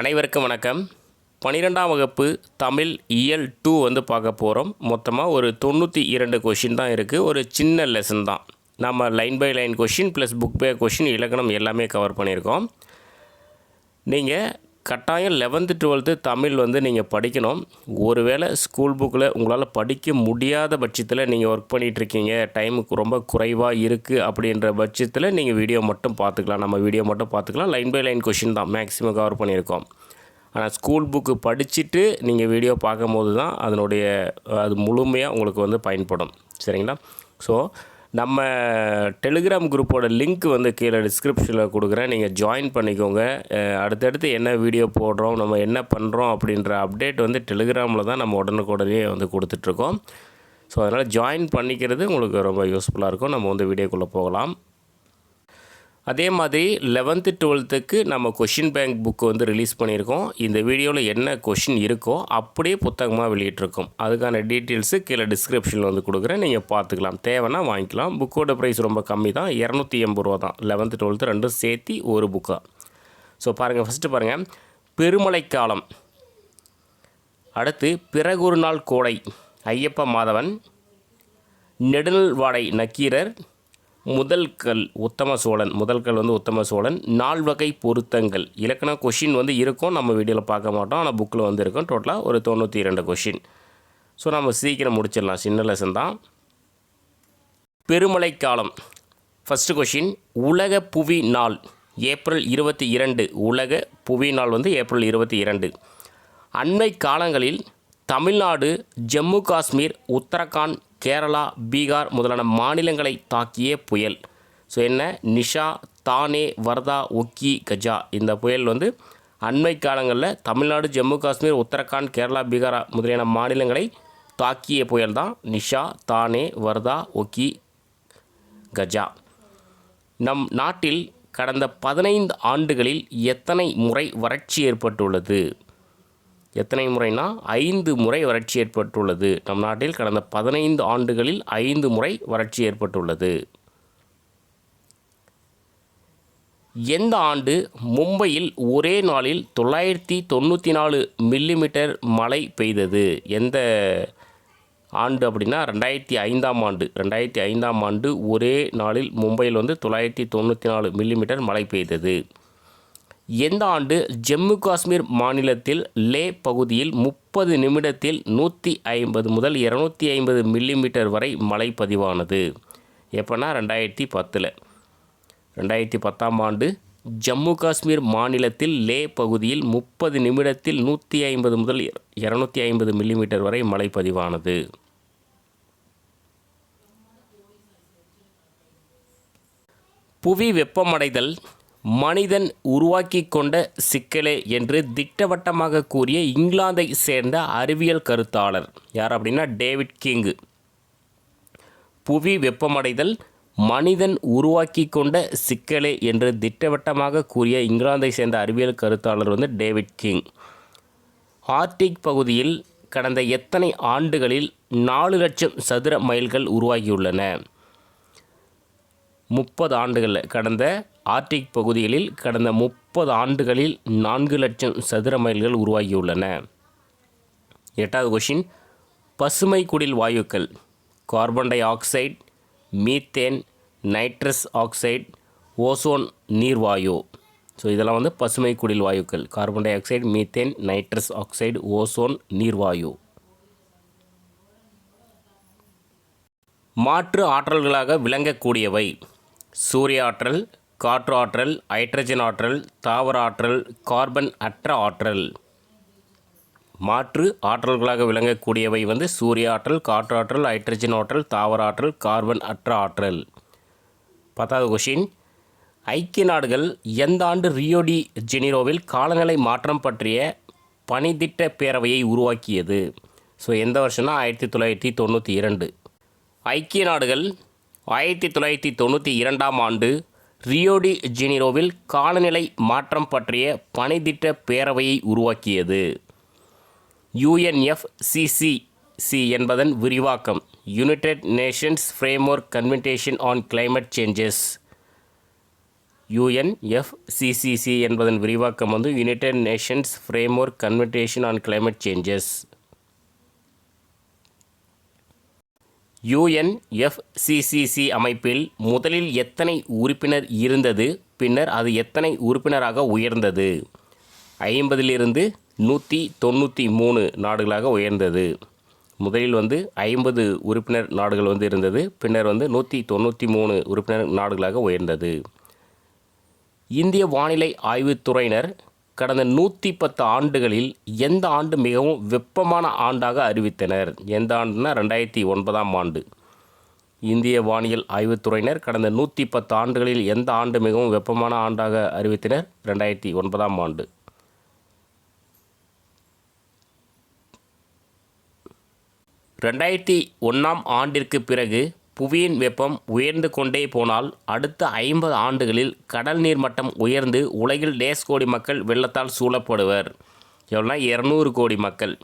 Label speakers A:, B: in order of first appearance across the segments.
A: அனைவருக்கும் வணக்கம். பன்னிரெண்டாம் வகுப்பு தமிழ் இயல் டூ வந்து பார்க்க போகிறோம் மொத்தமாக ஒரு தொண்ணூற்றி இரண்டு கொஷின் தான் இருக்குது ஒரு சின்ன லெசன் தான். நம்ம line by line question plus book by question இலக்கணம் எல்லாமே கவர் பண்ணியிருக்கோம். நீங்கள் கட்டாயம் லெவன்த்து டுவெல்த்து தமிழ் வந்து நீங்கள் படிக்கணும். ஒருவேளை ஸ்கூல் புக்கில் உங்களால் படிக்க முடியாத பட்சத்தில் நீங்கள் ஒர்க் பண்ணிகிட்ருக்கீங்க டைமுக்கு ரொம்ப குறைவாக இருக்குது அப்படின்ற பட்சத்தில் நீங்கள் வீடியோ மட்டும் பார்த்துக்கலாம். நம்ம வீடியோ மட்டும் பார்த்துக்கலாம். லைன் பை லைன் கொஷின் தான் மேக்ஸிமம் கவர் பண்ணியிருக்கோம். ஆனால் ஸ்கூல் புக்கு படிச்சுட்டு நீங்கள் வீடியோ பார்க்கும்போது தான் அதனுடைய அது முழுமையாக உங்களுக்கு வந்து பயன்படும். சரிங்களா? ஸோ நம்ம டெலிகிராம் குரூப்போட லிங்க் வந்து கீழே டிஸ்கிரிப்ஷனில் கொடுக்குறேன். நீங்கள் ஜாயின் பண்ணிக்கோங்க. அடுத்தடுத்து என்ன வீடியோ போடுறோம் நம்ம என்ன பண்ணுறோம் அப்படின்ற அப்டேட் வந்து டெலிகிராமில் தான் நம்ம உடனுக்குடனே வந்து கொடுத்துட்ருக்கோம் ஸோ அதனால் ஜாயின் பண்ணிக்கிறது உங்களுக்கு ரொம்ப யூஸ்ஃபுல்லாக இருக்கும். நம்ம வந்து வீடியோக்குள்ளே போகலாம். அதே மாதிரி லெவன்த்து டுவெல்த்துக்கு நம்ம கொஷின் பேங்க் புக்கு வந்து ரிலீஸ் பண்ணியிருக்கோம். இந்த வீடியோவில் என்ன கொஷின் இருக்கோ அப்படியே புத்தகமாக வெளியிட்டிருக்கோம். அதுக்கான டீட்டெயில்ஸு கீழே டிஸ்கிரிப்ஷனில் வந்து கொடுக்குறேன். நீங்கள் பார்த்துக்கலாம். தேவைன்னா வாங்கிக்கலாம். புக்கோட ப்ரைஸ் ரொம்ப கம்மி தான். இரநூத்தி எண்பது ரூபா தான். லெவன்த்து டுவெல்த்து ரெண்டும் சேர்த்தி ஒரு புக்காக ஸோ பாருங்கள் ஃபஸ்ட்டு பாருங்கள் பெருமழைக்காலம் அடுத்து பிறகுரு நாள் கோடை. ஐயப்ப மாதவன். நெடுநல்வாடை நக்கீரர். முதல் கல் உத்தம சோழன் முதல் கல் வந்து உத்தம சோழன். நால்வகை பொருத்தங்கள். இலக்கண கொஷின் வந்து இருக்கும். நம்ம வீடியோவில் பார்க்க மாட்டோம். ஆனால் புக்கில் வந்து இருக்கும் டோட்டலாக ஒரு தொண்ணூற்றி இரண்டு கொஷின் ஸோ நம்ம சீக்கிரம் முடிச்சிடலாம். சின்ன லெசன் தான். பெருமழை காலம். ஃபஸ்ட்டு கொஷின் உலக புவி நாள். ஏப்ரல் இருபத்தி இரண்டு. உலக புவி நாள் வந்து ஏப்ரல் இருபத்தி இரண்டு. அண்மை காலங்களில் தமிழ்நாடு ஜம்மு காஷ்மீர் உத்தரகாண்ட் கேரளா பீகார் முதலான மாநிலங்களை தாக்கிய புயல். ஸோ என்ன? நிஷா தானே வர்தா ஒக்கி கஜா. இந்த புயல் வந்து அண்மை காலங்களில் தமிழ்நாடு ஜம்மு காஷ்மீர் உத்தரகாண்ட் கேரளா பீகார் முதலியான மாநிலங்களை தாக்கிய புயல் தான் நிஷா தானே வர்தா ஒக்கி கஜா. நம் நாட்டில் கடந்த பதினைந்து ஆண்டுகளில் எத்தனை முறை வறட்சி ஏற்பட்டுள்ளது? எத்தனை முறைனா ஐந்து முறை வறட்சி ஏற்பட்டுள்ளது. நம் நாட்டில் கடந்த பதினைந்து ஆண்டுகளில் ஐந்து முறை வறட்சி ஏற்பட்டுள்ளது. எந்த ஆண்டு? மும்பையில் ஒரே நாளில் தொள்ளாயிரத்தி தொண்ணூற்றி நாலு மில்லிமீட்டர் மழை பெய்தது. எந்த ஆண்டு அப்படின்னா ரெண்டாயிரத்தி ஐந்தாம் ஆண்டு. ரெண்டாயிரத்தி ஐந்தாம் ஆண்டு ஒரே நாளில் மும்பையில் வந்து தொள்ளாயிரத்தி தொண்ணூற்றி நாலு மில்லிமீட்டர் மழை பெய்தது. எந்த ஆண்டு ஜம்மு காஷ்மீர் மாநிலத்தில் லே பகுதியில் முப்பது நிமிடத்தில் நூற்றி ஐம்பது முதல் இரநூத்தி ஐம்பது மில்லிமீட்டர் வரை மழை பதிவானது? எப்போனா ரெண்டாயிரத்தி பத்தில். ரெண்டாயிரத்தி பத்தாம் ஆண்டு ஜம்மு காஷ்மீர் மாநிலத்தில் லே பகுதியில் முப்பது நிமிடத்தில் நூற்றி ஐம்பது முதல் இரநூத்தி ஐம்பது மில்லிமீட்டர் வரை மழை பதிவானது. புவி வெப்பமடைதல் மனிதன் உருவாக்கி கொண்ட சிக்கலே என்று திட்டவட்டமாக கூறிய இங்கிலாந்தை சேர்ந்த அறிவியல் கருத்தாளர். யார் அப்படின்னா டேவிட் கிங்கு புவி வெப்பமடைதல் மனிதன் உருவாக்கி கொண்ட சிக்கலே என்று திட்டவட்டமாக கூறிய இங்கிலாந்தை சேர்ந்த அறிவியல் கருத்தாளர் வந்து டேவிட் கிங். ஆர்டிக் பகுதியில் கடந்த எத்தனை ஆண்டுகளில் நாலு லட்சம் சதுர மைல்கள் உருவாகியுள்ளன? முப்பது ஆண்டுகளில் கடந்த ஆர்டிக் பகுதிகளில் கடந்த முப்பது ஆண்டுகளில் நான்கு லட்சம் சதுர மைல்கள் உருவாகியுள்ளன. எட்டாவது கொஷின் பசுமை குடில் வாயுக்கள் carbon dioxide methane nitrous oxide ozone நீர்வாயு. So இதெல்லாம் வந்து பசுமை குடில் வாயுக்கள் carbon dioxide methane nitrous oxide ozone நீர்வாயு. மாற்று ஆற்றல்களாக விளங்கக்கூடியவை. சூரிய ஆற்றல் காற்று ஆற்றல் ஹைட்ரஜன் ஆற்றல் தாவர ஆற்றல் கார்பன் அற்ற ஆற்றல். மாற்று ஆற்றல்களாக விளங்கக்கூடியவை வந்து சூரிய ஆற்றல் காற்று ஆற்றல் ஹைட்ரஜன் ஆற்றல் தாவர ஆற்றல் கார்பன் அற்ற ஆற்றல். பத்தாவது கொஷின் ஐக்கிய நாடுகள் எந்த ஆண்டு ரியோடி ஜெனிரோவில் காலநிலை மாற்றம் பற்றிய பணித்திட்ட பேரவையை உருவாக்கியது? ஸோ எந்த வருஷம்னா ஆயிரத்தி தொள்ளாயிரத்தி தொண்ணூற்றி இரண்டு. ஐக்கிய நாடுகள் ஆயிரத்தி தொள்ளாயிரத்தி தொண்ணூற்றி இரண்டாம் ஆண்டு ரியோடி ஜெனிரோவில் காலநிலை மாற்றம் பற்றிய பணித்திட்ட பேரவையை உருவாக்கியது. யுஎன்எஃப்சிசிசி என்பதன் விரிவாக்கம். United nations framework convention on climate changes UNFCCC என்பதன் விரிவாக்கம் வந்து united nations framework convention on climate changes UNFCCC அமைப்பில் முதலில் எத்தனை உறுப்பினர் இருந்தது? பின்னர் அது எத்தனை உறுப்பினராக உயர்ந்தது? ஐம்பதிலிருந்து நூற்றி தொண்ணூற்றி மூணு நாடுகளாக உயர்ந்தது. முதலில் வந்து ஐம்பது உறுப்பினர் நாடுகள் வந்து இருந்தது. பின்னர் வந்து நூற்றி தொண்ணூற்றி மூணு உறுப்பினர் நாடுகளாக உயர்ந்தது. இந்திய வானிலை ஆய்வுத்துறையினர் கடந்த நூற்றி பத்து ஆண்டுகளில் எந்த ஆண்டு மிகவும் வெப்பமான ஆண்டாக அறிவித்தனர்? எந்த ஆண்டுனா ரெண்டாயிரத்தி ஒன்பதாம் ஆண்டு. இந்திய வானியல் ஆய்வுத்துறையினர் கடந்த நூற்றி பத்து ஆண்டுகளில் எந்த ஆண்டு மிகவும் வெப்பமான ஆண்டாக அறிவித்தனர்? ரெண்டாயிரத்தி ஒன்பதாம் ஆண்டு. ரெண்டாயிரத்தி ஒன்றாம் ஆண்டிற்கு பிறகு புவியின் வெப்பம் உயர்ந்து கொண்டே போனால் அடுத்த ஐம்பது ஆண்டுகளில் கடல் நீர் மட்டம் உயர்ந்து உலகில் டேஸ் கோடி மக்கள் வெள்ளத்தால் சூழப்படுவர். எவ்வளோனா இரநூறு கோடி மக்கள்.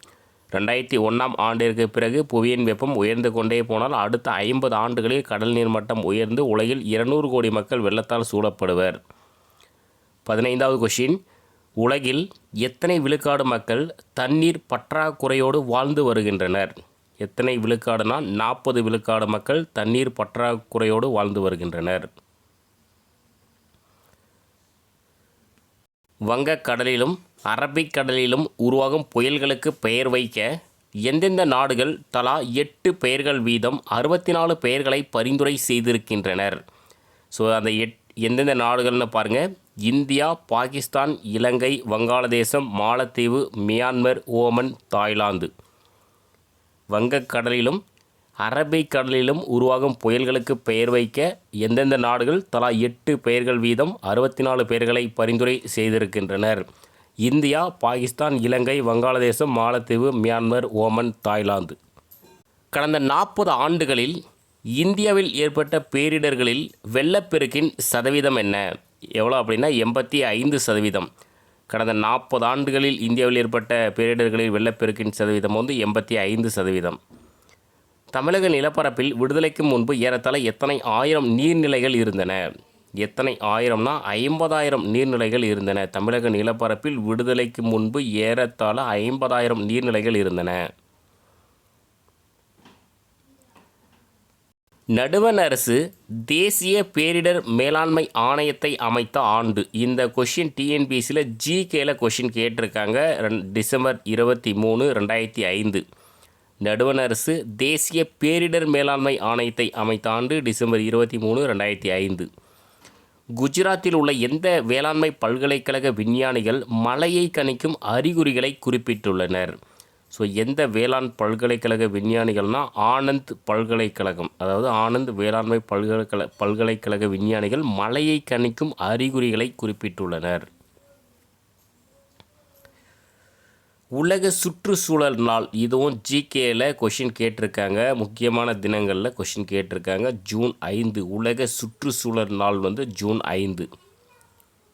A: ரெண்டாயிரத்தி ஒன்றாம் ஆண்டிற்கு பிறகு புவியின் வெப்பம் உயர்ந்து கொண்டே போனால் அடுத்த ஐம்பது ஆண்டுகளில் கடல் நீர் மட்டம் உயர்ந்து உலகில் இருநூறு கோடி மக்கள் வெள்ளத்தால் சூழப்படுவர். பதினைந்தாவது கொஷின் உலகில் எத்தனை விழுக்காடு மக்கள் தண்ணீர் பற்றாக்குறையோடு வாழ்ந்து வருகின்றனர்? எத்தனை விழுக்காடுனா நாற்பது விழுக்காடு மக்கள் தண்ணீர் பற்றாக்குறையோடு வாழ்ந்து வருகின்றனர். வங்கக்கடலிலும் அரபிக்கடலிலும் உருவாகும் புயல்களுக்கு பெயர் வைக்க எந்தெந்த நாடுகள் தலா எட்டு பெயர்கள் வீதம் அறுபத்தி நாலு பெயர்களை பரிந்துரை செய்திருக்கின்றனர். ஸோ அந்த எட் எந்தெந்த நாடுகள்னு பாருங்கள் India Pakistan Ilangai Vangaladesam Malatheevu Myanmar Oman Thailand. வங்கக்கடலிலும் அரபிக்கடலிலும் உருவாகும் புயல்களுக்கு பெயர் வைக்க எந்தெந்த நாடுகள் தலா எட்டு பெயர்கள் வீதம் அறுபத்தி நாலு பெயர்களை பரிந்துரை செய்திருக்கின்றனர். இந்தியா பாகிஸ்தான் இலங்கை வங்காளதேசம் மாலத்தீவு மியான்மர் ஓமன் தாய்லாந்து. கடந்த நாற்பது ஆண்டுகளில் இந்தியாவில் ஏற்பட்ட பேரிடர்களில் வெள்ளப்பெருக்கின் சதவீதம் என்ன? எவ்வளோ அப்படின்னா எண்பத்தி ஐந்து சதவீதம். கடந்த நாற்பது ஆண்டுகளில் இந்தியாவில் ஏற்பட்ட பேரிடர்களில் வெள்ளப்பெருக்கின் சதவீதம் வந்து எண்பத்தி ஐந்து சதவீதம். தமிழக நிலப்பரப்பில் விடுதலைக்கு முன்பு ஏறத்தாழ எத்தனை ஆயிரம் நீர்நிலைகள் இருந்தன? எத்தனை ஆயிரம்னா ஐம்பதாயிரம் நீர்நிலைகள் இருந்தன. தமிழக நிலப்பரப்பில் விடுதலைக்கு முன்பு ஏறத்தாழ ஐம்பதாயிரம் நீர்நிலைகள் இருந்தன. நடுவண் அரசு தேசிய பேரிடர் மேலாண்மை ஆணையத்தை அமைத்த ஆண்டு. இந்த கொஷின் டிஎன்பிசியில் ஜிகேல கொஷின் கேட்டிருக்காங்க. டிசம்பர் இருபத்தி மூணு ரெண்டாயிரத்தி ஐந்து. நடுவண் அரசு தேசிய பேரிடர் மேலாண்மை ஆணையத்தை அமைத்த ஆண்டு டிசம்பர் இருபத்தி மூணு ரெண்டாயிரத்தி ஐந்து. குஜராத்தில் உள்ள எந்த வேளாண்மை பல்கலைக்கழக விஞ்ஞானிகள் மழையை கணிக்கும் அறிகுறிகளை குறிப்பிட்டுள்ளனர்? ஸோ எந்த வேளாண் பல்கலைக்கழக விஞ்ஞானிகள்னால் ஆனந்த் பல்கலைக்கழகம். அதாவது ஆனந்த் வேளாண்மை பல்கலைக்கழக பல்கலைக்கழக விஞ்ஞானிகள் மழையை கணிக்கும் அறிகுறிகளை குறிப்பிட்டுள்ளனர். உலக சுற்றுச்சூழல் நாள். இதுவும் ஜிகேயில் கொஷின் கேட்டிருக்காங்க. முக்கியமான தினங்களில் கொஷின் கேட்டிருக்காங்க. ஜூன் ஐந்து. உலக சுற்றுச்சூழல் நாள் வந்து ஜூன் ஐந்து.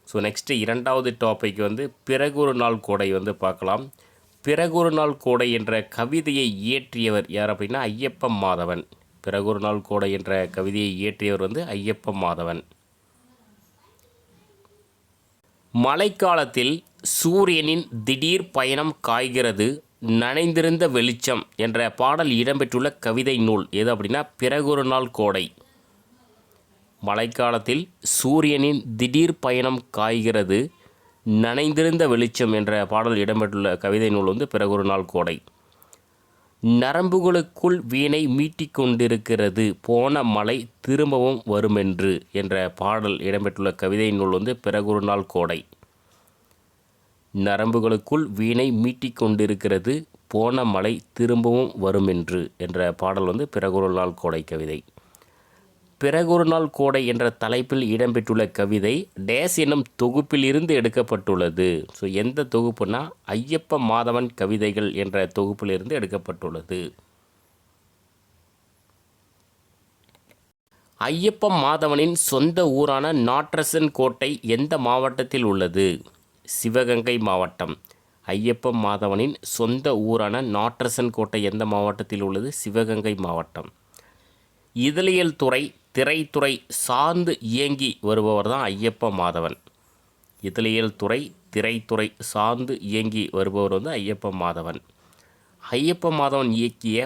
A: ஸோ நெக்ஸ்ட்டு இரண்டாவது டாபிக் வந்து பிறகு ஒரு நாள் கோடை வந்து பார்க்கலாம். பிறகொரு நாள் கோடை என்ற கவிதையை இயற்றியவர் யார் அப்படின்னா ஐயப்ப மாதவன். பிறகொரு நாள் கோடை என்ற கவிதையை இயற்றியவர் வந்து ஐயப்ப மாதவன். மழைக்காலத்தில் சூரியனின் திடீர் பயணம் காய்கிறது நனைந்திருந்த வெளிச்சம் என்ற பாடல் இடம்பெற்றுள்ள கவிதை நூல் எது அப்படின்னா பிறகொரு நாள் கோடை. மழைக்காலத்தில் சூரியனின் திடீர் பயணம் காய்கிறது நனைந்திருந்த வெளிச்சம் என்ற பாடல் இடம்பெற்றுள்ள கவிதை நூல் வந்து பிறகொரு நாள் கோடை. நரம்புகளுக்குள் வீணை மீட்டிக்கொண்டிருக்கிறது. போன மலை திரும்பவும் வருமென்று என்ற பாடல் இடம்பெற்றுள்ள கவிதை நூல் வந்து பிறகொரு நாள் கோடை. நரம்புகளுக்குள் வீணை மீட்டிக்கொண்டிருக்கிறது. போன மலை திரும்பவும் வருமென்று என்ற பாடல் வந்து பிறகொரு நாள் கோடை கவிதை. பிறகொரு நாள் கோடை என்ற தலைப்பில் இடம்பெற்றுள்ள கவிதை டேஸ் என்னும் தொகுப்பிலிருந்து எடுக்கப்பட்டுள்ளது. ஸோ எந்த தொகுப்புனா ஐயப்ப மாதவன் கவிதைகள் என்ற தொகுப்பிலிருந்து எடுக்கப்பட்டுள்ளது. ஐயப்ப மாதவனின் சொந்த ஊரான நாட்ரசன் கோட்டை எந்த மாவட்டத்தில் உள்ளது? சிவகங்கை மாவட்டம். ஐயப்ப மாதவனின் சொந்த ஊரான நாட்ரசன் கோட்டை எந்த மாவட்டத்தில் உள்ளது? சிவகங்கை மாவட்டம். இதழியல் துறை திரைத்துறை சார்ந்து இயங்கி வருபவர் தான் ஐயப்ப மாதவன். இதழியல் துறை திரைத்துறை சார்ந்து இயங்கி வருபவர் வந்து ஐயப்ப மாதவன். ஐயப்ப மாதவன் இயக்கிய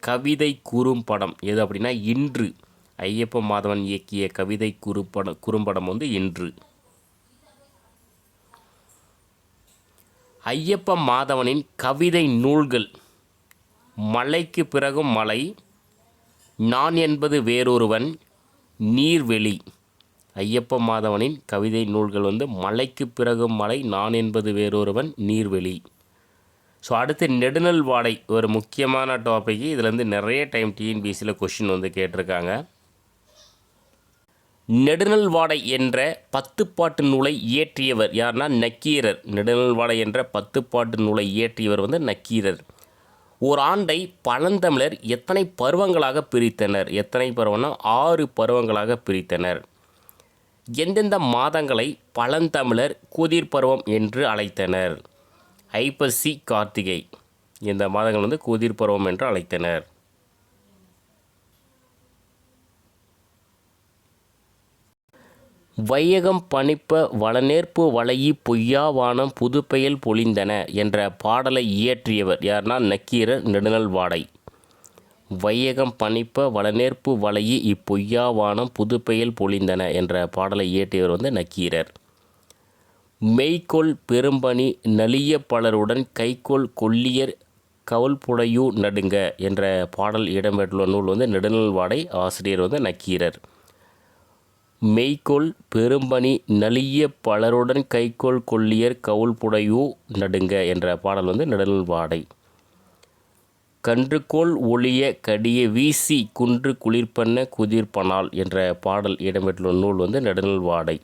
A: கவிதை குறும்படம் எது அப்படின்னா இன்று. ஐயப்ப மாதவன் இயக்கிய கவிதை குறும்படம் குறும்படம் வந்து இன்று. ஐயப்ப மாதவனின் கவிதை நூல்கள் மலைக்கு பிறகும் மலை நான் என்பது வேறொருவன் நீர்வெளி. ஐயப்ப மாதவனின் கவிதை நூல்கள் வந்து மலைக்கு பிறகும் மலை நான் என்பது வேறொருவன் நீர்வெளி. ஸோ அடுத்து நெடுநல் வாடை ஒரு முக்கியமான டாபிக் இதுலேருந்து நிறைய டைம் டிஎன்பிசியில் கொஷின் வந்து கேட்டிருக்காங்க. நெடுநல் வாடை என்ற பத்துப்பாட்டு நூலை இயற்றியவர் யார்னா நக்கீரர். நெடுநல் வாடை என்ற பத்துப்பாட்டு நூலை இயற்றியவர் வந்து நக்கீரர். ஒரு ஆண்டை பழந்தமிழர் எத்தனை பருவங்களாக பிரித்தனர்? எத்தனை பருவம்னா ஆறு பருவங்களாக பிரித்தனர். எந்தெந்த மாதங்களை பழந்தமிழர் குதிர் பருவம் என்று அழைத்தனர்? ஐப்பசி கார்த்திகை. இந்த மாதங்கள் வந்து குதிர் பருவம் என்று அழைத்தனர்? வையகம் பணிப்ப வளநேர்ப்பு வளையி பொய்யாவானம் புதுப்பெயல் பொழிந்தன என்ற பாடலை இயற்றியவர் யார்னா நக்கீரர் நெடுநல்வாடை. வையகம் பணிப்ப வளநேர்ப்பு வளையி இப்பொய்யாவானம் புதுப்பெயல் பொழிந்தன என்ற பாடலை இயற்றியவர் வந்து நக்கீரர். மெய்கொள் பெரும்பணி நலிய பலருடன் கைகொள் கொல்லியர் கவுல்புடையூ நடுங்க என்ற பாடல் இடம்பெற்றுள்ள நூல் வந்து நெடுநல்வாடை ஆசிரியர் வந்து நக்கீரர். மெய்கொள் பெரும்பணி நலிய பலருடன் கைக்கோல் கொள்ளியர் கவுள் புடையூ நடுங்க என்ற பாடல் வந்து நெடுநல்வாடை. கன்றுகோள் ஒளிய கடிய வீசி குன்று குளிர்பண்ண குதிர்பனால் என்ற பாடல் இடம்பெற்றுள்ள நூல் வந்து நெடுநல்வாடை.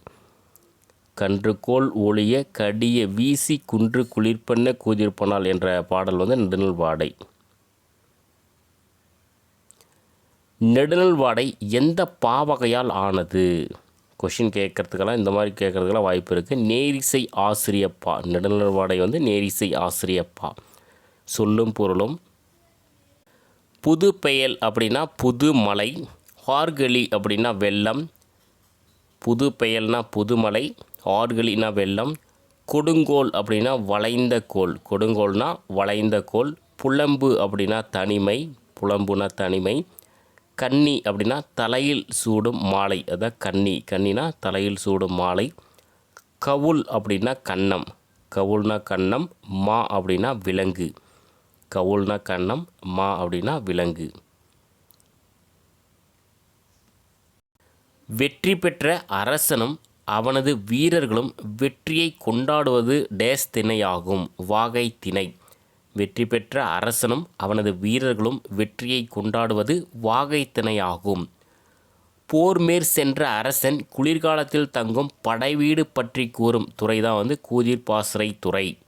A: கன்றுகோள் ஒளிய கடிய வீசி குன்று குளிர்பண்ண குதிர்பனால் என்ற பாடல் வந்து நெடுநல்வாடை. நெடுநல்வாடை எந்த பாவகையால் ஆனது? கொஷின் கேட்கறதுக்கெல்லாம் இந்த மாதிரி கேட்கறதுக்கெல்லாம் வாய்ப்பு இருக்குது நேரிசை ஆசிரியப்பா. நெடுநல்வாடை வந்து நேரிசை ஆசிரியப்பா. சொல்லும் பொருளும் புது பெயல் அப்படின்னா புது மலை ஹார்கலி அப்படின்னா வெள்ளம் புது பெயல்னா புதுமலை ஆர்கலினா வெள்ளம் கொடுங்கோல் அப்படின்னா வளைந்த கோல். கொடுங்கோல்னா வளைந்த கோல் புலம்பு அப்படின்னா தனிமை புலம்புனா தனிமை கன்னி அப்படின்னா தலையில் சூடும் மாலை. அதான் கன்னி. கன்னினா தலையில் சூடும் மாலை. கவுல் அப்படின்னா கன்னம். கவுல்னா கன்னம் மா அப்படின்னா விலங்கு. கவுல்னா கன்னம் மா அப்படின்னா விலங்கு. வெற்றி பெற்ற அரசனும் அவனது வீரர்களும் வெற்றியை கொண்டாடுவது டேஸ் திணையாகும். வாகை திணை. வெற்றி பெற்ற அரசனும் அவனது வீரர்களும் வெற்றியை கொண்டாடுவது வாகைத்திணையாகும் போர் மேற் சென்ற அரசன் குளிர்காலத்தில் தங்கும் படைவீடு பற்றி கூறும் துறை தான் வந்து கூதிர் பாசறை துறை.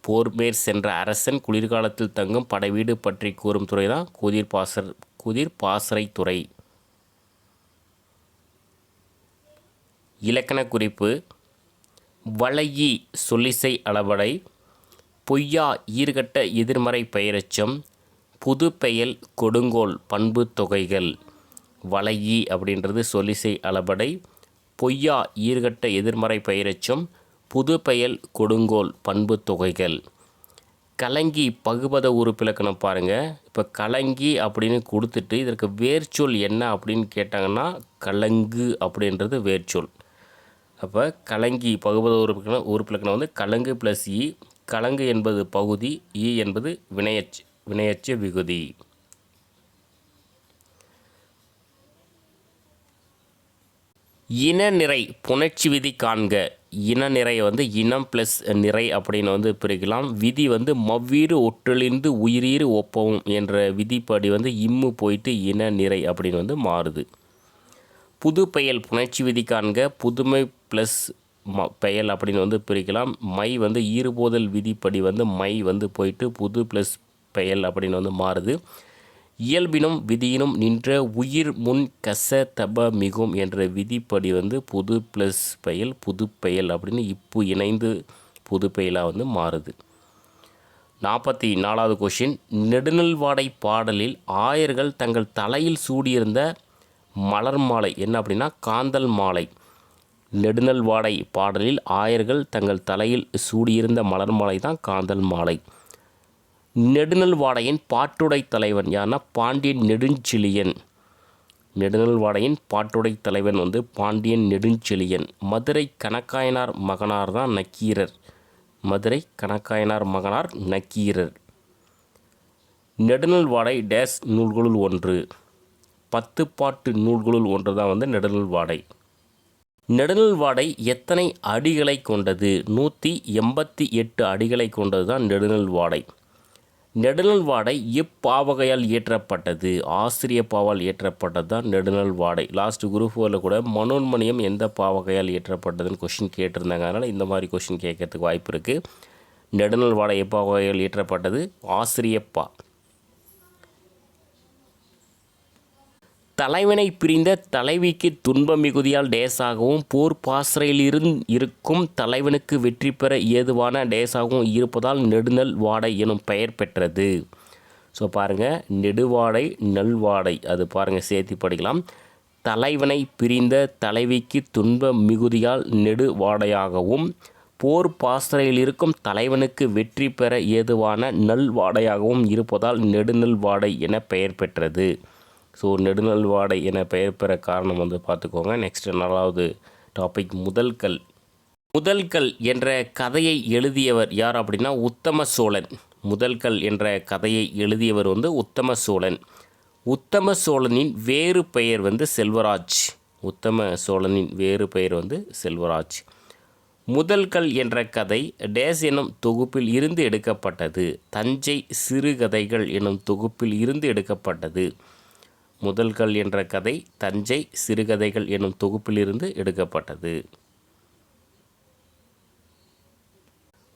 A: போர் மேற் சென்ற அரசன் குளிர்காலத்தில் தங்கும் படைவீடு பற்றி கூறும் துறை தான் கூதிர் பாசர் கூதிர் பாசறை துறை. இலக்கண குறிப்பு வளையி சொல்லிசை அளவடை பொய்யா ஈர்கட்ட எதிர்மறை பெயரெச்சம் புது பெயல் கொடுங்கோல் பண்பு தொகைகள் வளையி அப்படின்றது சொலிசை அளபடை பொய்யா ஈர்கட்ட எதிர்மறை பெயரெச்சம் புது பெயல் கொடுங்கோல் பண்பு தொகைகள். கலங்கி பகுபத உறுப்பிலக்கணம் பாருங்கள் இப்போ கலங்கி அப்படின்னு கொடுத்துட்டு இதற்கு வேர்ச்சொல் என்ன அப்படின்னு கேட்டாங்கன்னா கலங்கு அப்படின்றது வேர்ச்சொல். அப்போ கலங்கி பகுபத உறுப்பிலக்கணம் உறுப்பிலக்கணம் வந்து கலங்கு ப்ளஸ் இ e, கலங்கு என்பது பகுதி ஈ என்பது வினையச் வினையச்ச விகுதி. இனநிறை புணர்ச்சி விதி காண்க. இனநிறை வந்து இனம் ப்ளஸ் நிறை அப்படின்னு வந்து பிரிக்கலாம். விதி வந்து மவ்வீறு ஒற்றலிருந்து உயிரீறு ஒப்பவும் என்ற விதிப்படி வந்து இம்மு போயிட்டு இன நிறை அப்படின்னு வந்து மாறுது. புது பெயல் புணர்ச்சி விதி காண்க. புதுமை ப்ளஸ் ம பெயல் அப்படின்னு வந்து பிரிக்கலாம். மை வந்து ஈறுபோதல் விதிப்படி வந்து மை வந்து போயிட்டு புது ப்ளஸ் பெயல் அப்படின்னு வந்து மாறுது. இயல்பினும் விதியினும் நின்ற உயிர் முன் கச தப மிகும் என்ற விதிப்படி வந்து புது ப்ளஸ் பெயல் புது பெயல் அப்படின்னு இப்போ இணைந்து புது பெயலாக வந்து மாறுது. நாற்பத்தி நாலாவது கொஷின் நெடுநல்வாடை பாடலில் ஆயர்கள் தங்கள் தலையில் சூடியிருந்த மலர் மாலை என்ன அப்படின்னா காந்தல் மாலை. நெடுநல் வாடை பாடலில் ஆயர்கள் தங்கள் தலையில் சூடியிருந்த மலர் மாலை தான் காந்தல் மாலை. நெடுநல் வாடையின் பாட்டுடை தலைவன் யாருன்னா பாண்டியன் நெடுஞ்செழியன் நெடுநல் வாடையின் பாட்டுடை தலைவன் வந்து பாண்டியன் நெடுஞ்செழியன் மதுரை கணக்காயனார் மகனார் தான் நக்கீரர். மதுரை கணக்காயனார் மகனார் நக்கீரர். நெடுநல் வாடை டேஸ் நூல்களுள் ஒன்று. பத்து பாட்டு நூல்களுள் ஒன்று தான் வந்து நெடுநல் வாடை. நெடுநல் வாடை எத்தனை அடிகளை கொண்டது? நூற்றி எண்பத்தி எட்டு அடிகளை கொண்டது தான் நெடுநல் வாடை நெடுநல் வாடை இப்பாவகையால் இயற்றப்பட்டது. ஆசிரிய பாவால் இயற்றப்பட்டது தான் நெடுநல் வாடை லாஸ்ட் குரூப் ஃபோரில் கூட மனோன்மணியம் எந்த பாவகையால் இயற்றப்பட்டதுன்னு கொஷின் கேட்டிருந்தாங்க. அதனால் இந்த மாதிரி கொஷின் கேட்கறதுக்கு வாய்ப்பு இருக்குது நெடுநல் வாடை எப்பாவகையால் இயற்றப்பட்டது? ஆசிரியப்பா. தலைவனை பிரிந்த தலைவிக்கு துன்ப மிகுதியால் டேஸாகவும் போர் பாசறையிலிருந்து இருக்கும் தலைவனுக்கு வெற்றி பெற ஏதுவான டேஸாகவும் இருப்பதால் நெடுநல் வாடை எனும் பெயர் பெற்றது. ஸோ பாருங்கள் நெடுவாடை நல்வாடை அது பாருங்கள் சேர்த்து படிக்கலாம். தலைவனை பிரிந்த தலைவிக்கு துன்ப மிகுதியால் நெடுவாடையாகவும் போர் பாசறையில் இருக்கும் தலைவனுக்கு வெற்றி பெற ஏதுவான நல்வாடையாகவும் இருப்பதால் நெடுநல் வாடை என பெயர் பெற்றது. ஸோ நெடுநல் வாடை என பெயர் பெற காரணம் வந்து பார்த்துக்கோங்க. நெக்ஸ்ட் நாலாவது டாபிக் முதல் கல் முதல் கல் என்ற கதையை எழுதியவர் யார் அப்படின்னா உத்தம சோழன் முதல் கல் என்ற கதையை எழுதியவர் வந்து உத்தம சோழன் உத்தம சோழனின் வேறு பெயர் வந்து செல்வராஜ். உத்தம சோழனின் வேறு பெயர் வந்து செல்வராஜ். முதல் கல் என்ற கதை டேஸ் எனும் தொகுப்பில் இருந்து எடுக்கப்பட்டது. தஞ்சை சிறுகதைகள் எனும் தொகுப்பில் இருந்து எடுக்கப்பட்டது. முதல்கள் என்ற கதை தஞ்சை சிறுகதைகள் எனும் தொகுப்பிலிருந்து எடுக்கப்பட்டது.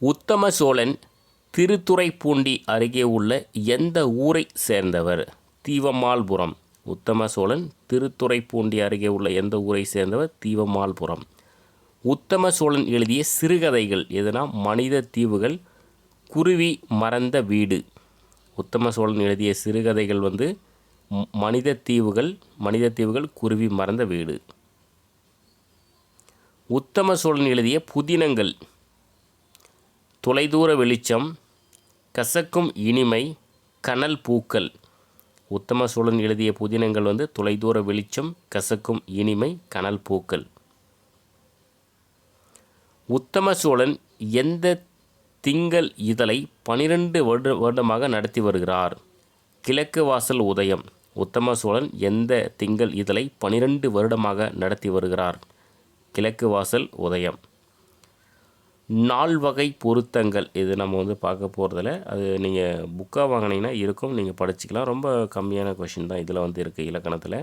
A: உத்தம சோழன் திருத்துறைப்பூண்டி அருகே உள்ள எந்த ஊரை சேர்ந்தவர்? தீவமால்புரம் உத்தம சோழன் திருத்துறைப்பூண்டி அருகே உள்ள எந்த ஊரை சேர்ந்தவர்? தீவமால்புரம் உத்தம சோழன் எழுதிய சிறுகதைகள் எதுனா? மனித தீவுகள் குருவி மறந்த வீடு. உத்தம சோழன் எழுதிய சிறுகதைகள் வந்து மனித தீவுகள் மனித தீவுகள் குருவி மறந்த வீடு. உத்தம சோழன் எழுதிய புதினங்கள். தொலைதூர வெளிச்சம் கசக்கும் இனிமை கனல் பூக்கள். உத்தம சோழன் எழுதிய புதினங்கள் வந்து தொலைதூர வெளிச்சம் கசக்கும் இனிமை கனல் பூக்கள். உத்தம சோழன் எந்த திங்கள் இதழை பனிரெண்டு வருட வருடமாக நடத்தி வருகிறார். கிழக்கு வாசல் உதயம். உத்தம சோழன் எந்த திங்கள் இதழை பனிரெண்டு வருடமாக நடத்தி வருகிறார்? கிழக்கு வாசல் உதயம். நால்வகை பொருத்தங்கள் இது நம்ம வந்து பார்க்க போகிறதில்ல அது நீங்கள் புக்காக வாங்கினீங்கன்னா இருக்கும். நீங்கள் படிச்சுக்கலாம். ரொம்ப கம்மியான கொஷின் தான் இதில் வந்து இருக்குது இலக்கணத்தில்.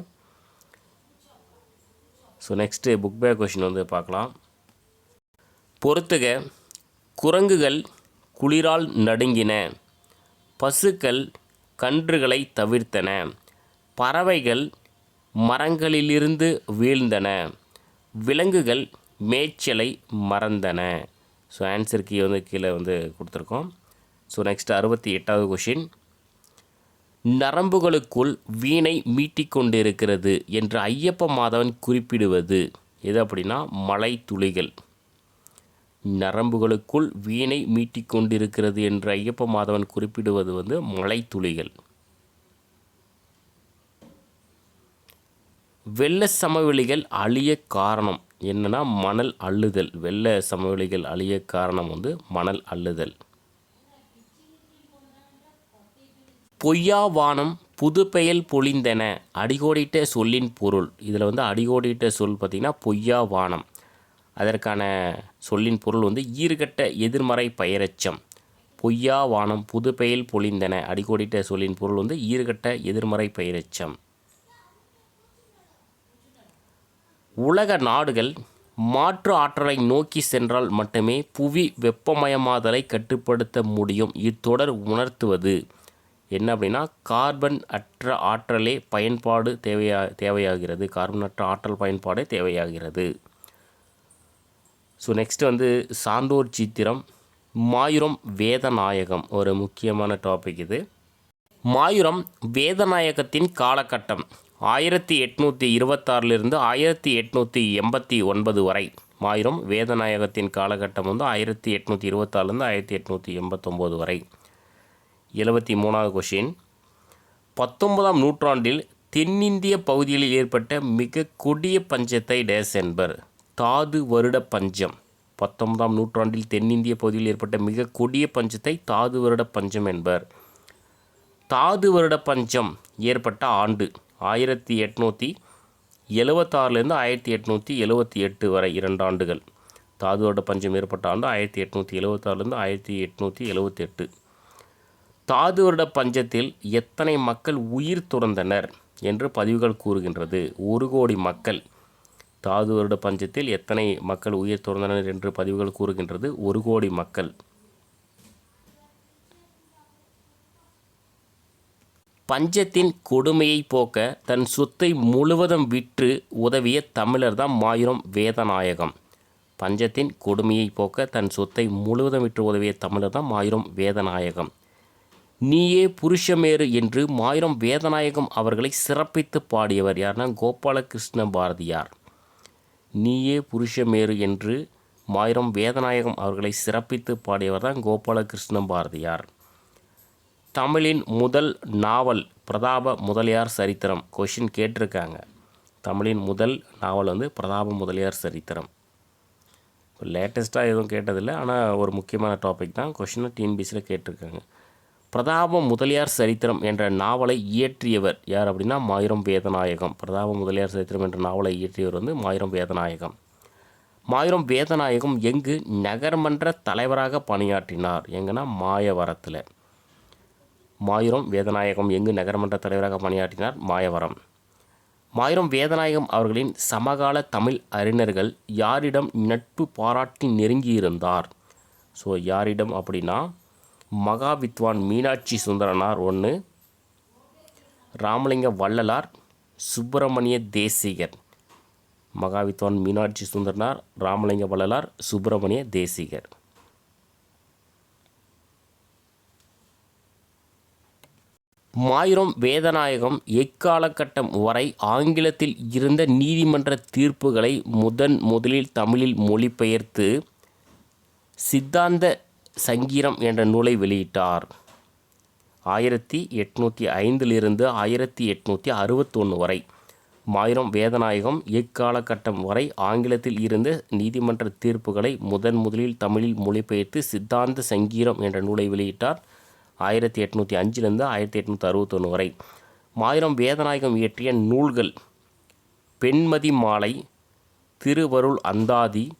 A: So next book back question வந்து பார்க்கலாம். பொறுத்துக குரங்குகள் குளிரால் நடுங்கின பசுக்கள் கன்றுகளை தவிர்த்தன. பறவைகள் மரங்களிலிருந்து வீழ்ந்தன. விலங்குகள் மேய்ச்சலை மறந்தன. ஸோ ஆன்சர் கீ வந்து கீழே வந்து கொடுத்துருக்கோம். ஸோ நெக்ஸ்ட் அறுபத்தி எட்டாவது கொஷின் நரம்புகளுக்குள் வீணை மீட்டிக்கொண்டிருக்கிறது என்று ஐயப்ப மாதவன் குறிப்பிடுவது. எது அப்படின்னா மலை துளிகள். நரம்புகளுக்குள் வீணை மீட்டிக்கொண்டிருக்கிறது என்று ஐயப்ப மாதவன் குறிப்பிடுவது வந்து மலை துளிகள். வெள்ள சமவெளிகள் அழிய காரணம் என்னன்னா மணல் அள்ளுதல். வெள்ள சமவெளிகள் அழிய காரணம் வந்து மணல் அள்ளுதல். பொய்யா வானம் புதுப்பெயல் பொழிந்தன. அடிகோடிட்ட சொல்லின் பொருள். இதில் வந்து அடிகோடிட்ட சொல் பார்த்திங்கன்னா பொய்யா வானம். அதற்கான சொல்லின் பொருள் வந்து ஈர்கட்ட எதிர்மறை பெயரச்சம். பொய்யா வானம் புதுப்பெயல் பொழிந்தன. அடிகோடிட்ட சொல்லின் பொருள் வந்து ஈர்கட்ட எதிர்மறை பெயரச்சம். உலக நாடுகள் மாற்று ஆற்றலை நோக்கி சென்றால் மட்டுமே புவி வெப்பமயமாதலை கட்டுப்படுத்த முடியும். இத்தொடர் உணர்த்துவது என்ன அப்படின்னா கார்பன் அற்ற ஆற்றலே பயன்பாடு தேவையா தேவையாகிறது. கார்பன் அற்ற ஆற்றல் பயன்பாடே தேவையாகிறது. ஸோ நெக்ஸ்ட் வந்து சான்றோர் சித்திரம் மாயுரம் வேதநாயகம். ஒரு முக்கியமான டாபிக் இது. மாயுரம் வேதநாயகத்தின் காலகட்டம். ஆயிரத்தி எட்நூற்றி இருபத்தாறிலிருந்து ஆயிரத்தி எட்நூற்றி எண்பத்தி ஒன்பது வரை. மாயிரம் வேதநாயகத்தின் காலகட்டம் வந்து ஆயிரத்தி எட்நூற்றி இருபத்தாறுலேருந்து ஆயிரத்தி எட்நூற்றி எண்பத்தொம்போது வரை. எழுபத்தி மூணாவது கொஷின் பத்தொன்பதாம் நூற்றாண்டில் தென்னிந்திய பகுதிகளில் ஏற்பட்ட மிக கொடிய பஞ்சத்தை டேஸ் என்பர் தாது வருட பஞ்சம். பத்தொன்பதாம் நூற்றாண்டில் தென்னிந்திய பகுதியில் ஏற்பட்ட மிக கொடிய பஞ்சத்தை தாது வருட பஞ்சம் என்பர். தாது வருட பஞ்சம் ஏற்பட்ட ஆண்டு. ஆயிரத்தி எட்நூற்றி எழுவத்தாறுலேருந்து ஆயிரத்தி எட்நூற்றி எழுவத்தி எட்டு வரை இரண்டு ஆண்டுகள். தாது வருட பஞ்சம் ஏற்பட்ட ஆண்டு ஆயிரத்தி எட்நூற்றி எழுவத்தாறுலேருந்து ஆயிரத்தி எட்நூற்றி எழுவத்தி எட்டு தாது வருட பஞ்சத்தில் எத்தனை மக்கள் உயிர் துறந்தனர் என்று பதிவுகள் கூறுகின்றது. ஒரு கோடி மக்கள். தாது வருட பஞ்சத்தில் எத்தனை மக்கள் உயிர் துறந்தனர் என்று பதிவுகள் கூறுகின்றது. ஒரு கோடி மக்கள். பஞ்சத்தின் கொடுமையை போக்க தன் சொத்தை முழுவதும் விற்று உதவிய தமிழர் தான் மாயூரம் வேதநாயகம். பஞ்சத்தின் கொடுமையை போக்க தன் சொத்தை முழுவதும் விற்று உதவிய தமிழர் தான் மாயூரம் வேதநாயகம். நீயே புருஷமேரு என்று மாயூரம் வேதநாயகம் அவர்களை சிறப்பித்து பாடியவர் யார்னா கோபாலகிருஷ்ண பாரதியார். நீயே புருஷமேரு என்று மாயிரம் வேதநாயகம் அவர்களை சிறப்பித்து பாடியவர் தான் கோபாலகிருஷ்ண பாரதியார். தமிழின் முதல் நாவல் பிரதாப முதலியார் சரித்திரம் கொஷின் கேட்டிருக்காங்க. தமிழின் முதல் நாவல் வந்து பிரதாப முதலியார் சரித்திரம். இப்போ லேட்டஸ்ட்டாக எதுவும் கேட்டதில்லை ஆனால் ஒரு முக்கியமான டாபிக் தான் கொஷினை டிஎன்பிசியில் கேட்டிருக்காங்க. பிரதாப முதலியார் சரித்திரம் என்ற நாவலை இயற்றியவர் யார் அப்படின்னா மாயிரம் வேதநாயகம். பிரதாப முதலியார் சரித்திரம் என்ற நாவலை இயற்றியவர் வந்து மாயிரம் வேதநாயகம். மாயிரம் வேதநாயகம் எங்கு நகர்மன்ற தலைவராக பணியாற்றினார். எங்கன்னா மாயவரத்தில். மாயூரம் வேதநாயகம் எங்கு நகரமன்ற தலைவராக பணியாற்றினார் மாயவரம். மாயூரம் வேதநாயகம் அவர்களின் சமகால தமிழ் அறிஞர்கள் யாரிடம் நட்பு பாராட்டி நெருங்கியிருந்தார்? ஸோ யாரிடம் அப்படின்னா மகாவித்வான் மீனாட்சி சுந்தரனார் ஒன்று ராமலிங்க வள்ளலார் சுப்பிரமணிய தேசிகர். மகாவித்வான் மீனாட்சி சுந்தரனார் ராமலிங்க வள்ளலார் சுப்பிரமணிய தேசிகர். மாயூரம் வேதநாயகம் எக்காலகட்டம் வரை ஆங்கிலத்தில் இருந்த நீதிமன்ற தீர்ப்புகளை முதன் முதலில் தமிழில் மொழிபெயர்த்து சித்தாந்த சங்கீரம் என்ற நூலை வெளியிட்டார். ஆயிரத்தி எட்நூற்றி ஐந்திலிருந்து ஆயிரத்தி எட்நூற்றி அறுபத்தொன்று வரை மாயிரம் வேதநாயகம் எக்காலகட்டம் வரை ஆங்கிலத்தில் இருந்த நீதிமன்ற தீர்ப்புகளை முதன் முதலில் தமிழில் மொழிபெயர்த்து சித்தாந்த சங்கீரம் என்ற நூலை வெளியிட்டார். ஆயிரத்தி எட்நூற்றி அஞ்சுலேருந்து ஆயிரத்தி எட்நூற்றி அறுபத்தொன்று வரை. மாயிரம் வேதநாயகம் இயற்றிய நூல்கள் பெண்மதி மாலை திருவருள் அந்தாதி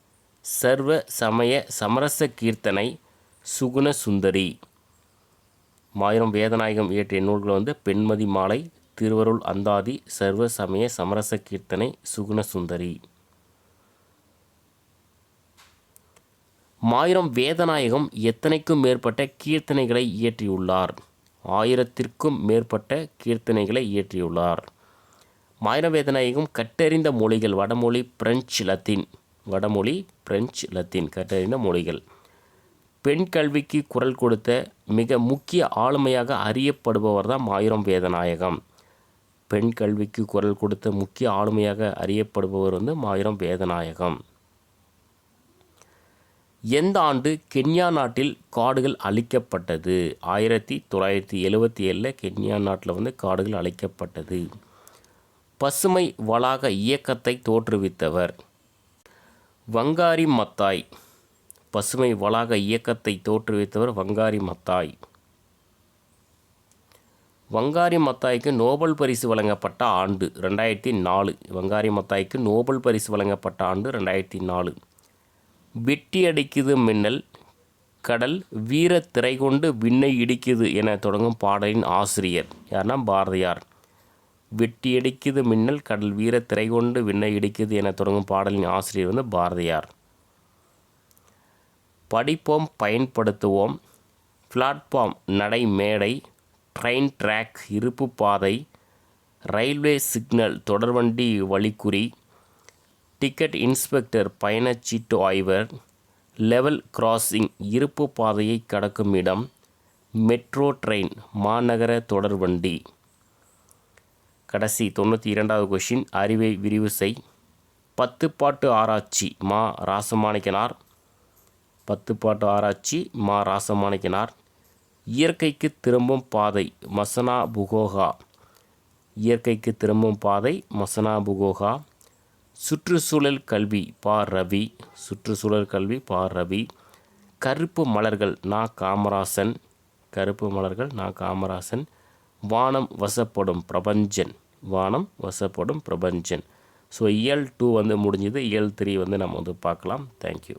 A: சர்வ சமய சமரச கீர்த்தனை சுகுண சுந்தரி. மாயிரம் வேதநாயகம் இயற்றிய நூல்கள் வந்து பெண்மதி மாலை திருவருள் அந்தாதி சர்வ சமய சமரச கீர்த்தனை சுகுண சுந்தரி. மாயிரம் வேதநாயகம் எத்தனைக்கும் மேற்பட்ட கீர்த்தனைகளை இயற்றியுள்ளார்? ஆயிரத்திற்கும் மேற்பட்ட கீர்த்தனைகளை இயற்றியுள்ளார். மாயிரம் வேதநாயகம் கட்டறிந்த மொழிகள் வடமொழி பிரெஞ்சு லத்தீன். வடமொழி பிரெஞ்சு லத்தீன் கட்டறிந்த மொழிகள். பெண் கல்விக்கு குரல் கொடுத்த மிக முக்கிய ஆளுமையாக அறியப்படுபவர் தான் மாயிரம் வேதநாயகம். பெண் கல்விக்கு குரல் கொடுத்த முக்கிய ஆளுமையாக அறியப்படுபவர் வந்து மாயிரம் வேதநாயகம். எந்த ஆண்டு கென்யா நாட்டில் காடுகள் அழிக்கப்பட்டது? ஆயிரத்தி தொள்ளாயிரத்தி எழுவத்தி ஏழில் கென்யா நாட்டில் வந்து காடுகள் அழிக்கப்பட்டது. பசுமை வளாக இயக்கத்தை தோற்றுவித்தவர் வங்காரி மத்தாய். பசுமை வளாக இயக்கத்தை தோற்றுவித்தவர் வங்காரி மத்தாய். வங்காரி மத்தாய்க்கு நோபல் பரிசு வழங்கப்பட்ட ஆண்டு ரெண்டாயிரத்தி நாலு. வங்காரி மத்தாய்க்கு நோபல் பரிசு வழங்கப்பட்ட ஆண்டு ரெண்டாயிரத்தி நாலு. வெட்டி அடிக்குது மின்னல் கடல் வீர திரை கொண்டு விண்ணை இடிக்குது என தொடங்கும் பாடலின் ஆசிரியர். யார்னா பாரதியார். வெட்டி அடிக்குது மின்னல் கடல் வீர திரை கொண்டு விண்ணை இடிக்குது என தொடங்கும் பாடலின் ஆசிரியர் வந்து பாரதியார். படிப்போம் பயன்படுத்துவோம். பிளாட்ஃபார்ம் நடை மேடை ட்ரெயின் ட்ராக் இருப்பு பாதை ரயில்வே சிக்னல் தொடர்வண்டி வழிக்குறி டிக்கெட் இன்ஸ்பெக்டர் பயணச்சீட்டு ஆய்வர் லெவல் கிராசிங் இருப்பு பாதையை கடக்கும் இடம் மெட்ரோ ட்ரெயின் மாநகர தொடர்வண்டி கடைசி தொண்ணூற்றி இரண்டாவது கொஷின் அறிவை விரிவு செய். பத்துப்பாட்டு ஆராய்ச்சி மா ராசமாணிக்கனார். பத்துப்பாட்டு ஆராய்ச்சி மா ராசமாணிக்கனார். இயற்கைக்கு திரும்பும் பாதை மசனா புகோகா. இயற்கைக்கு திரும்பும் பாதை மசனா புகோகா. சுற்றுச்சூழல் கல்வி பா. ரவி சுற்றுச்சூழல் கல்வி பா. ரவி. கருப்பு மலர்கள் நா. காமராசன் கருப்பு மலர்கள் நா. காமராசன். வானம் வசப்படும் பிரபஞ்சன் வானம் வசப்படும் பிரபஞ்சன். ஸோ இயல் டூ வந்து முடிஞ்சது. இயல் த்ரீ வந்து நம்ம வந்து பார்க்கலாம். தேங்க்யூ